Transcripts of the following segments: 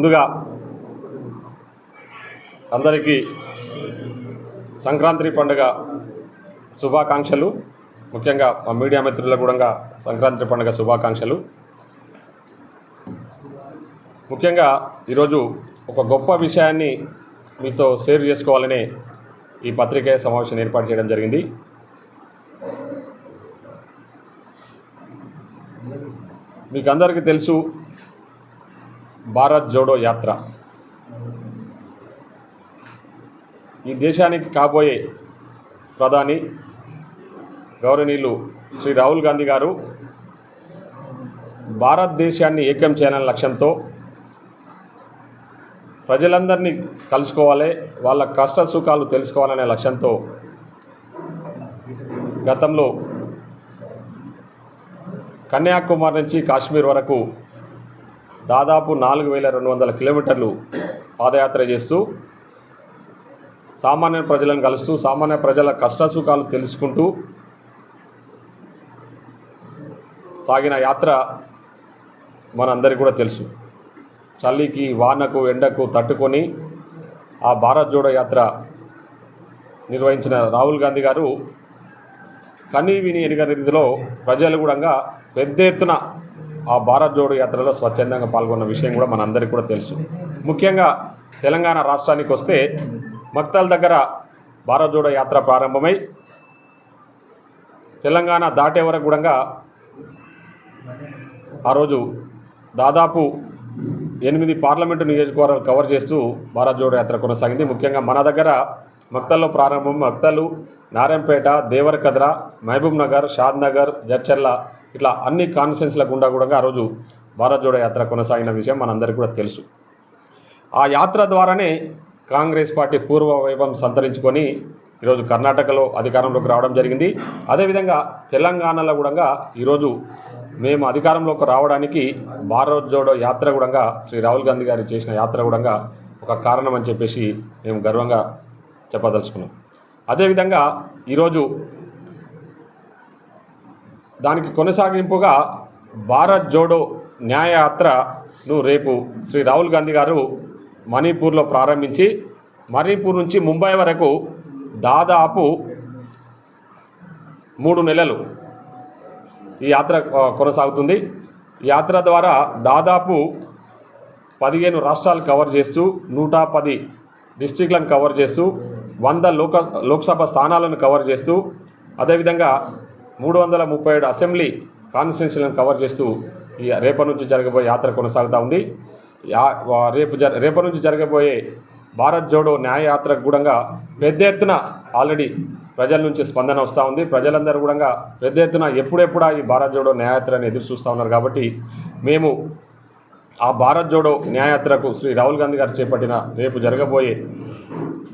ముందుగా అందరికీ సంక్రాంతి పండుగ శుభాకాంక్షలు. ముఖ్యంగా మా మీడియా మిత్రులకు కూడా సంక్రాంతి పండుగ శుభాకాంక్షలు. ముఖ్యంగా ఈరోజు ఒక గొప్ప విషయాన్ని మీతో షేర్ చేసుకోవాలని ఈ పత్రిక సమావేశం ఏర్పాటు చేయడం జరిగింది. మీకు అందరికీ తెలుసు భారత్ జోడో యాత్ర. ఈ దేశానికి కాబోయే ప్రధాని గౌరవనీయులు శ్రీ రాహుల్ గాంధీ గారు భారతదేశాన్ని ఏకం చేయాలనే లక్ష్యంతో ప్రజలందరినీ కలుసుకోవాలి వాళ్ళ కష్ట సుఖాలు తెలుసుకోవాలనే లక్ష్యంతో గతంలో కన్యాకుమారి నుంచి కాశ్మీర్ వరకు దాదాపు నాలుగు వేల రెండు వందల కిలోమీటర్లు పాదయాత్ర చేస్తూ సామాన్య ప్రజలను కలుస్తూ సామాన్య ప్రజల కష్టసుఖాలు తెలుసుకుంటూ సాగిన యాత్ర మనందరికీ కూడా తెలుసు. చలికి వానకు ఎండకు తట్టుకొని ఆ భారత్ జోడో యాత్ర నిర్వహించిన రాహుల్ గాంధీ గారు కనీ విని ఎరుగని రీతిలో ప్రజలు కూడా పెద్ద ఎత్తున ఆ భారత్ జోడో యాత్రలో స్వచ్ఛందంగా పాల్గొన్న విషయం కూడా మనందరికీ కూడా తెలుసు. ముఖ్యంగా తెలంగాణ రాష్ట్రానికి వస్తే మక్తల్ దగ్గర భారత్ జోడో యాత్ర ప్రారంభమై తెలంగాణ దాటే వరకు కూడా ఆ రోజు దాదాపు ఎనిమిది పార్లమెంటు నియోజకవర్గాలు కవర్ చేస్తూ భారత్ జోడో యాత్ర కొనసాగింది. ముఖ్యంగా మన దగ్గర మక్తల్లో ప్రారంభం మక్తలు నారాయణపేట దేవరకద్ర మహబూబ్ నగర్ షాద్ నగర్ జడ్చర్ల ఇట్లా అన్ని కాన్స్టిట్యున్సీల గుండా కూడా ఆ రోజు భారత్ జోడో యాత్ర కొనసాగిన విషయం మనందరికీ కూడా తెలుసు. ఆ యాత్ర ద్వారానే కాంగ్రెస్ పార్టీ పూర్వ వైభవం సంతరించుకొని ఈరోజు కర్ణాటకలో అధికారంలోకి రావడం జరిగింది. అదేవిధంగా తెలంగాణలో కూడా ఈరోజు మేము అధికారంలోకి రావడానికి భారత్ జోడో యాత్ర కూడా శ్రీ రాహుల్ గాంధీ గారు చేసిన యాత్ర కూడా ఒక కారణం అని చెప్పేసి మేము గర్వంగా చెప్పదలుచుకున్నాం. అదేవిధంగా ఈరోజు దానికి కొనసాగింపుగా భారత్ జోడో న్యాయయాత్రను రేపు శ్రీ రాహుల్ గాంధీ గారు మణిపూర్లో ప్రారంభించి మణిపూర్ నుంచి ముంబై వరకు దాదాపు మూడు నెలలు ఈ యాత్ర కొనసాగుతుంది. యాత్ర ద్వారా దాదాపు పదిహేను రాష్ట్రాలు కవర్ చేస్తూ నూట పది డిస్టిక్లను కవర్ చేస్తూ వంద లోక లోక్సభ స్థానాలను కవర్ చేస్తూ అదేవిధంగా మూడు వందల ముప్పై ఏడు అసెంబ్లీ కాన్స్టిట్యున్సీలను కవర్ చేస్తూ ఈ రేపటి నుంచి జరగబోయే యాత్ర కొనసాగుతూ ఉంది. యా రేపు జర రేపటి నుంచి జరగబోయే భారత్ జోడో న్యాయ యాత్ర కూడా పెద్ద ఎత్తున ఆల్రెడీ ప్రజల నుంచి స్పందన వస్తూ ఉంది. ప్రజలందరూ కూడా పెద్ద ఎత్తున ఎప్పుడెప్పుడా ఈ భారత్ జోడో న్యాయయాత్రని ఎదురు చూస్తూ ఉన్నారు కాబట్టి మేము ఆ భారత్ జోడో న్యాయయాత్రకు శ్రీ రాహుల్ గాంధీ గారు చేపట్టిన రేపు జరగబోయే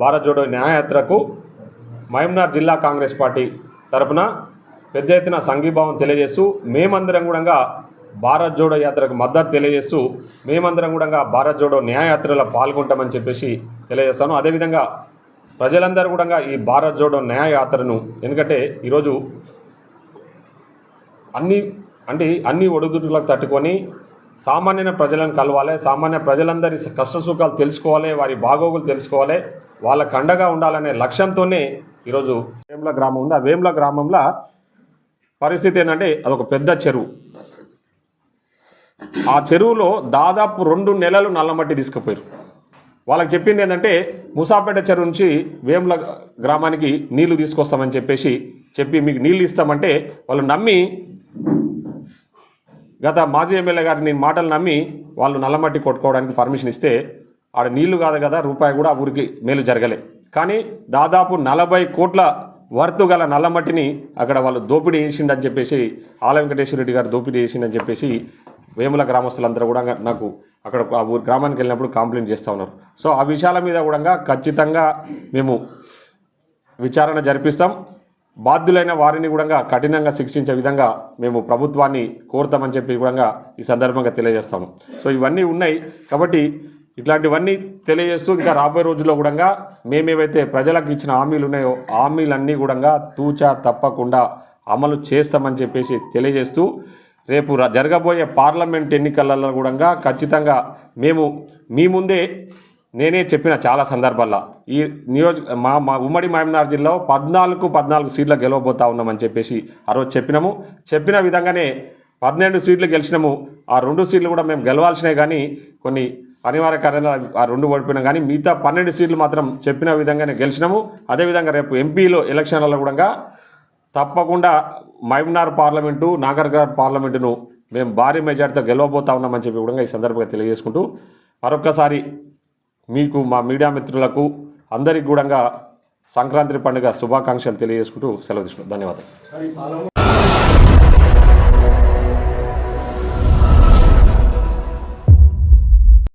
భారత్ జోడో న్యాయయాత్రకు మహమ్నార్ జిల్లా కాంగ్రెస్ పార్టీ తరపున పెద్ద ఎత్తున సంఘీభావం తెలియజేస్తూ మేమందరం కూడా భారత్ జోడో యాత్రకు మద్దతు తెలియజేస్తూ మేమందరం కూడా భారత్ జోడో న్యాయయాత్రలో పాల్గొంటామని చెప్పేసి తెలియజేస్తాను. అదేవిధంగా ప్రజలందరూ కూడా ఈ భారత్ జోడో న్యాయయాత్రను ఎందుకంటే ఈరోజు అన్ని అంటే అన్ని ఒడిదుడుకులకు తట్టుకొని సామాన్య ప్రజలను కలవాలి సామాన్య ప్రజలందరి కష్ట సుఖాలు తెలుసుకోవాలి వారి బాగోగులు తెలుసుకోవాలి వాళ్ళకు అండగా ఉండాలనే లక్ష్యంతోనే ఈరోజు వేముల గ్రామం ఉంది. ఆ వేముల గ్రామంలో పరిస్థితి ఏంటంటే అదొక పెద్ద చెరువు. ఆ చెరువులో దాదాపు రెండు నెలలు నల్లమట్టి తీసుకుపోయారు. వాళ్ళకి చెప్పింది ఏంటంటే ముసాపేట చెరువు నుంచి వేముల గ్రామానికి నీళ్ళు తీసుకొస్తామని చెప్పేసి చెప్పి మీకు నీళ్ళు ఇస్తామంటే వాళ్ళు నమ్మి గత మాజీ ఎమ్మెల్యే గారిని మాటలు నమ్మి వాళ్ళు నల్లమట్టి కొట్టుకోవడానికి పర్మిషన్ ఇస్తే ఆడ నీళ్ళు కాదు కదా రూపాయి కూడా ఆ ఊరికి మేలు జరగలే. కానీ దాదాపు నలభై కోట్ల వర్తు గల నల్లమట్టిని అక్కడ వాళ్ళు దోపిడీ చేసిండని చెప్పేసి ఆల వెంకటేశ్వర రెడ్డి గారు దోపిడీ చేసిండని చెప్పేసి వేముల గ్రామస్తులందరూ కూడా నాకు అక్కడ ఆ ఊరు గ్రామానికి వెళ్ళినప్పుడు కంప్లైంట్ చేస్తూ ఉన్నారు. సో ఆ విషయాల మీద కూడా ఖచ్చితంగా మేము విచారణ జరిపిస్తాం. బాధ్యులైన వారిని కూడా కఠినంగా శిక్షించే విధంగా మేము ప్రభుత్వాన్ని కోరుతామని చెప్పి కూడా ఈ సందర్భంగా తెలియజేస్తాము. సో ఇవన్నీ ఉన్నాయి కాబట్టి ఇట్లాంటివన్నీ తెలియజేస్తూ ఇంకా రాబోయే రోజుల్లో కూడా మేమేవైతే ప్రజలకు ఇచ్చిన హామీలు ఉన్నాయో హామీలన్నీ కూడా తూచా తప్పకుండా అమలు చేస్తామని చెప్పేసి తెలియజేస్తూ రేపు జరగబోయే పార్లమెంట్ ఎన్నికలలో కూడా ఖచ్చితంగా మేము మీ ముందే నేనే చెప్పిన చాలా సందర్భాల్లో. ఈ నియోజక మా మా ఉమ్మడి మహబూబ్నగర్ జిల్లాలో పద్నాలుగు పద్నాలుగు సీట్లు గెలవబోతా ఉన్నామని చెప్పేసి ఆ రోజు చెప్పినాము. చెప్పిన విధంగానే పన్నెండు సీట్లు గెలిచినాము. ఆ రెండు సీట్లు కూడా మేము గెలవాల్సినవి కానీ కొన్ని అనివార్య కార్యాలయాలు ఆ రెండు ఓడిపోయినా కానీ మిగతా పన్నెండు సీట్లు మాత్రం చెప్పిన విధంగానే గెలిచినాము. అదేవిధంగా రేపు ఎంపీలో ఎలక్షన్లలో కూడా తప్పకుండా మహబూబ్నగర్ పార్లమెంటు నాగర్గర్ పార్లమెంటును మేము భారీ మెజార్టీతో గెలవబోతా ఉన్నామని చెప్పి కూడా ఈ సందర్భంగా తెలియజేసుకుంటూ మరొక్కసారి మీకు మా మీడియా మిత్రులకు అందరికి కూడా సంక్రాంతి పండుగ శుభాకాంక్షలు తెలియజేసుకుంటూ సెలవు తీసుకుంటాం ధన్యవాదాలు.